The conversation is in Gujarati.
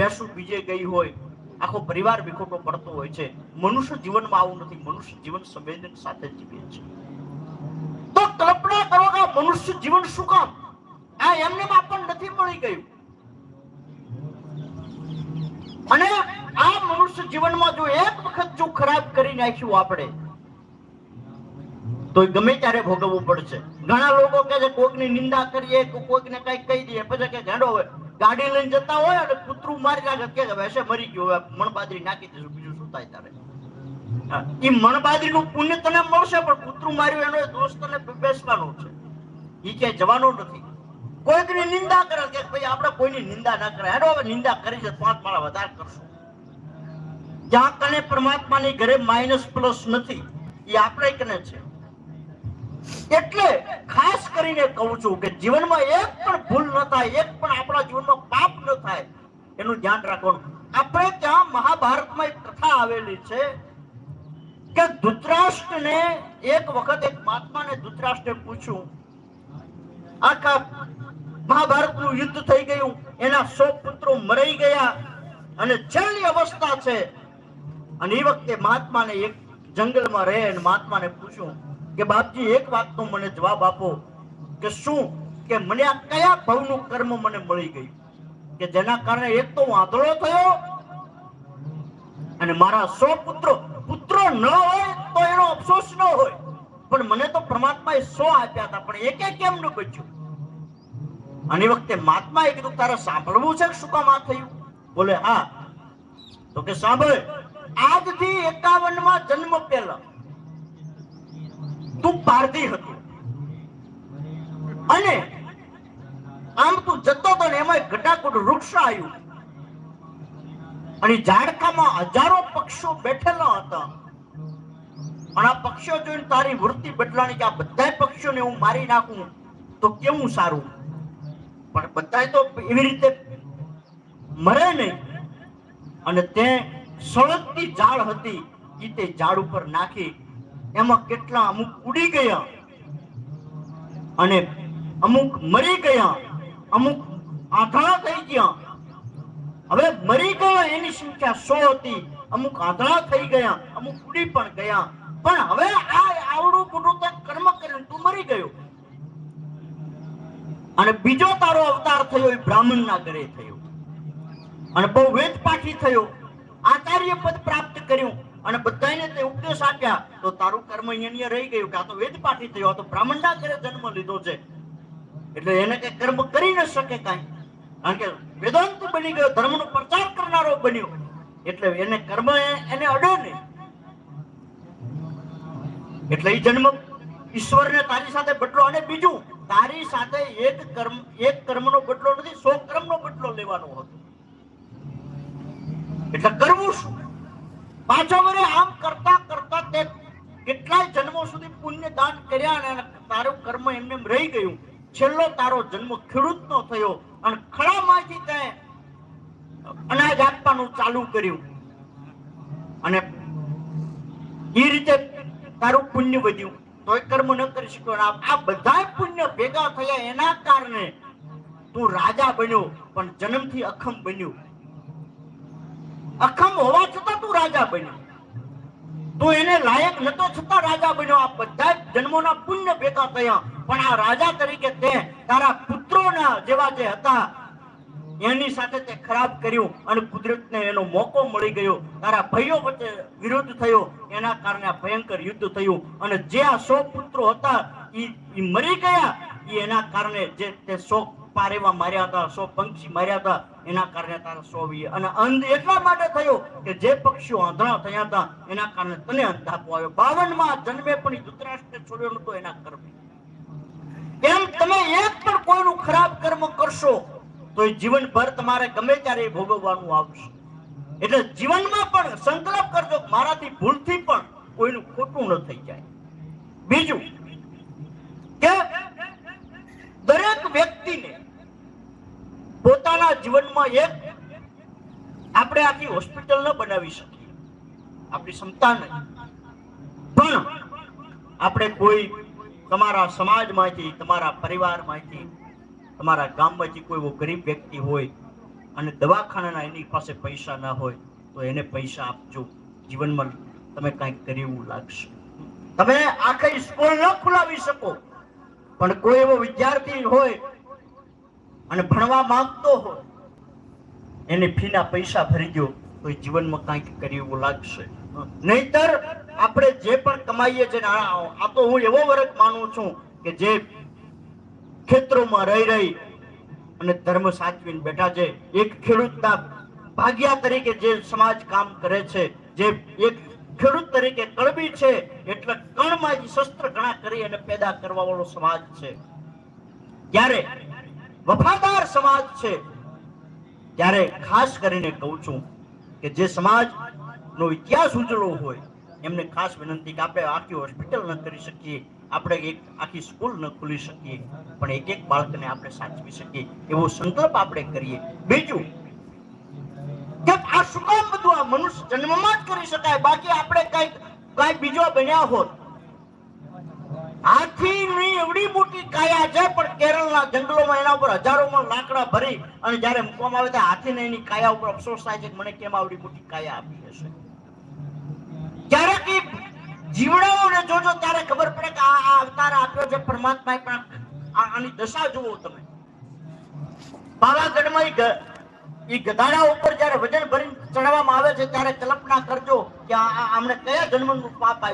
ભેંસું બીજે ગઈ હોય, આખો પરિવાર વિખોટો પડતો હોય છે. મનુષ્ય જીવનમાં આવું નથી. મનુષ્ય જીવન સંવેદન સાથે જીવે છે. તો કલ્પના કરો કે મનુષ્ય જીવન શું કામ? આ એમને પણ નથી મળી ગયું. અને આ મનુષ્ય જીવનમાં જો એક વખત જો ખરાબ કરી નાખ્યું આપણે, તો ગમે ત્યારે ભોગવવું પડશે. ઘણા લોકો કે છે કોઈકની નિંદા કરીએ કોઈકને કઈ કહી દઈએ. પછી કે ગાંડો હોય ગાડી લઈને જતા હોય અને કૂતરું મારી નાખે કે હવે હશે મરી ગયો, હવે મણબાદરી નાખી દેશું બીજું શું થાય તારે? એ મણબાદરી મણબાદરીનું પુણ્ય તને મળશે, પણ કૂતરું માર્યું એનો દોષ તને બેસવાનો છે. એ ક્યાંય જવાનો નથી. કોઈકની નિંદા કરે કે ભાઈ આપણે કોઈની નિંદા ના કરે હેડો, હવે નિંદા કરી છે, પાંચ માળા વધારે કરશું. જ્યાં કને પરમાત્માની ઘરે માઇનસ પ્લસ નથી એ આપણે કને છે? એટલે ખાસ કરીને કહું છું કે જીવનમાં એક પણ ભૂલ ન થાય, એક પણ આપણા જીવનમાં પાપ ન થાય, એનું ધ્યાન રાખવાનું. આપણે ત્યાં મહાભારતમાં એક કથા આવેલી છે કે ધૃતરાષ્ટ્રને એક વખત એક મહાત્માને ધૃતરાષ્ટ્રે પૂછ્યું, આખા મહાભારતનું યુદ્ધ થઈ ગયું, એના સો પુત્રો મરી ગયા અને છેલ્લી અવસ્થા છે. અને એ વખતે મહાત્માને એક જંગલમાં રહે અને મહાત્માને પૂછ્યું કે બાપજી, એક વાતનો મને જવાબ આપો કે શું, કે મને આ કયા ભવનું કર્મ મને મળી ગયું? કે જેના કારણે એક તો વાંધળો થયો અને મારા સો પુત્રો પુત્રો ન હોય તો એનો અફસોસ ન હોય. પણ મને તો પરમાત્માએ સો આપ્યા હતા, પણ એકે કેમ ન બચ્યું અને વખતે મહાત્માએ કીધું, તારે સાંભળવું છે કે શું કામ આ થયું? બોલે, હા. તો કે સાંભળ, આજથી એકાવનમાં જન્મ પહેલા તું પારધી હતો. અને આમ તું જતો ને એમાં ઘટાકુટ વૃક્ષ આવ્યું. અને ઝાડકામાં હજારો પક્ષીઓ બેઠેલા હતા. પણ આ પક્ષીઓ જોઈને તારી વૃત્તિ બદલાણી કે આ બધા પક્ષીઓને હું મારી નાખું તો કેવું સારું? પણ બધા તો એવી રીતે મરે નહીં. અને તે સળગતી ઝાડ હતી એ તે ઝાડ ઉપર નાખી એમાં કેટલા અમુક ઉડી ગયા અને અમુક મરી ગયા, અમુક આંધળા થઈ ગયા. હવે મરી ગયા એની સંખ્યા સો હતી, અમુક આંધળા થઈ ગયા, અમુક ઉડી પણ ગયા. પણ હવે આ આવડું મોટું તે કર્મ કર્યું, તું મરી ગયો. અને બીજો તારો અવતાર થયો એ બ્રાહ્મણ ના ઘરે થયો. અને બહુ વેદ પાઠી થયો. આચાર્ય પદ પ્રાપ્ત કર્યું. અને બધાને તે ઉપદેશ આપ્યા. તો તારું કર્મ અહીંયા રહી ગયું કે આ તો વેદ પાઠી થયો તો બ્રાહ્મણના ઘરે જન્મ લીધો છે. એટલે એને કઈ કર્મ કરી ન શકે કાંઈ. કારણ કે વેદાંત બની ગયો, ધર્મનો પ્રચાર કરનારો બન્યો. એટલે એને કર્મ એને અડે નહીં. એટલે એ જન્મ ઈશ્વરને તારી સાથે બદલો અને બીજું, તારી સાથે એક કર્મ, એક કર્મનો બદલો નથી, સો કર્મનો બદલો લેવાનો હતો. એટલે કરવું શું? પાછો વરે આમ કરતા કરતા તે કેટલાય જન્મો સુધી પુણ્ય દાન કર્યા અને તારું કર્મ એમને રહી ગયું. છેલ્લો તારો જન્મ ખેડૂતનો થયો અને ખળામાંથી તે અનાજ આપવાનું ચાલુ કર્યું. અને એ રીતે તારું પુણ્ય વધ્યું. તોય કર્મ ન કરી શક્યો આ બધા પુણ્ય ભેગા થયા એના કારણે તું રાજા બન્યો, પણ જન્મથી અખમ બન્યો. અખમ હોવા છતાં તું રાજા બન્યો. તું એને લાયક નતો છતાં રાજા બન્યો. આ બધા જન્મોના પુણ્ય ભેગા થયા. પણ આ રાજા તરીકે તે તારા પુત્રોના જેવા જે હતા, એની સાથે તે ખરાબ કર્યું અને કુદરતને એનો મોકો મળી ગયો. તારા ભાઈઓ વચ્ચે વિરોધ થયો. એના કારણે ભયંકર યુદ્ધ થયું. અને જે આ સો પુત્રો હતા એ મરી ગયા. એના કારણે જે તે સો પારેવા માર્યા હતા, સો પંખી માર્યા હતા, એના કારણે તારા સો અને અંધ એટલા માટે થયો કે જે પક્ષીઓ આંધળા થયા હતા, એના કારણે તને અંધાપો આવ્યો. બાવનમાં જન્મે પણ ઈ છોડ્યો નતો એના કર્મે. એમ તમે એક પણ કોઈનું ખરાબ કર્મ કરશો, તો એ જીવનભર તમારે ગમે ત્યારે ભોગવવાનું આવશે. એટલે જીવનમાં પણ સંકલ્પ કરજો મારાથી ભૂલથી પણ કોઈનું ખોટું ન થઈ જાય. બીજું કે દરેક વ્યક્તિને પોતાના જીવનમાં એક આપણે આખી હોસ્પિટલ ન બનાવી શકીએ. આપણી ક્ષમતા નહીં. પણ આપણે કોઈ તમારા સમાજમાંથી, તમારા પરિવારમાંથી, તમારા ગામમાંથી કોઈ એવો ગરીબ વ્યક્તિ હોય અને દવાખાનાના એની પાસે પૈસા ના હોય, તો એને પૈસા આપજો. જીવનમાં તમે કંઈક કરી એવું લાગશે. તમે આખી સ્કૂલ ન ખુલાવી શકો. પણ કોઈ એવો વિદ્યાર્થી હોય અને ભણવા માંગતો હોય, એને ફીના પૈસા ભરી દો, તો જીવનમાં કાંઈક કરી એવું લાગશે. નહીતર આપણે જે પણ કમાઈએ છીએ આ તો હું એવો વર્ગ માનું છું કે જે ખેતરોમાં રહી રહી અને ધર્મ સાચવીને બેઠા છે, એક ખેડૂતના ભાગ્યા તરીકે જે સમાજ કામ કરે છે, જે એક ખેડૂત તરીકે કળબી છે, એટલે કણમાં શસ્ત્ર ઘણા કરી અને પેદા કરવા વાળો સમાજ છે. ત્યારે વફાદાર સમાજ છે. ત્યારે ખાસ કરીને કહું છું કે જે સમાજ નો ઇતિહાસ ઉજળો હોય, એમને ખાસ વિનંતી કે આપણે આખી હોસ્પિટલ ન કરી શકીએ, આપણે એક આખી સ્કૂલ ન ખોલી શકીએ, પણ એક એક બાળકને આપણે સાચવી શકીએ, એવો સંકલ્પ આપણે કરીએ. બીજું કે આ શું કામ બધું આ મનુષ્ય જન્મમાં જ કરી શકાય? બાકી આપણે કંઈક કઈ બીજો બન્યા હોત હાથીની એવડી મોટી કાયા છે, પણ કેરળના જંગલોમાં એના ઉપર હજારોમાં લાકડા ભરી અને મૂકવામાં આવે ત્યારે હાથીને એની કાયા ઉપર અફસોસ થાય છે કાયા આપી હશે. ક્યારેક જીવડાઓને જોજો, ત્યારે ખબર પડે કે આ અવતાર આપ્યો છે પરમાત્માએ, પણ આની દશા જુઓ તમે. પાવાગઢમાં ઈ ગધાડા ઉપર જ્યારે વજન ભરીને ચડાવવામાં આવે છે, ત્યારે કલ્પના કરજો કે આમણે કયા જન્મનું પાપ આવ્યું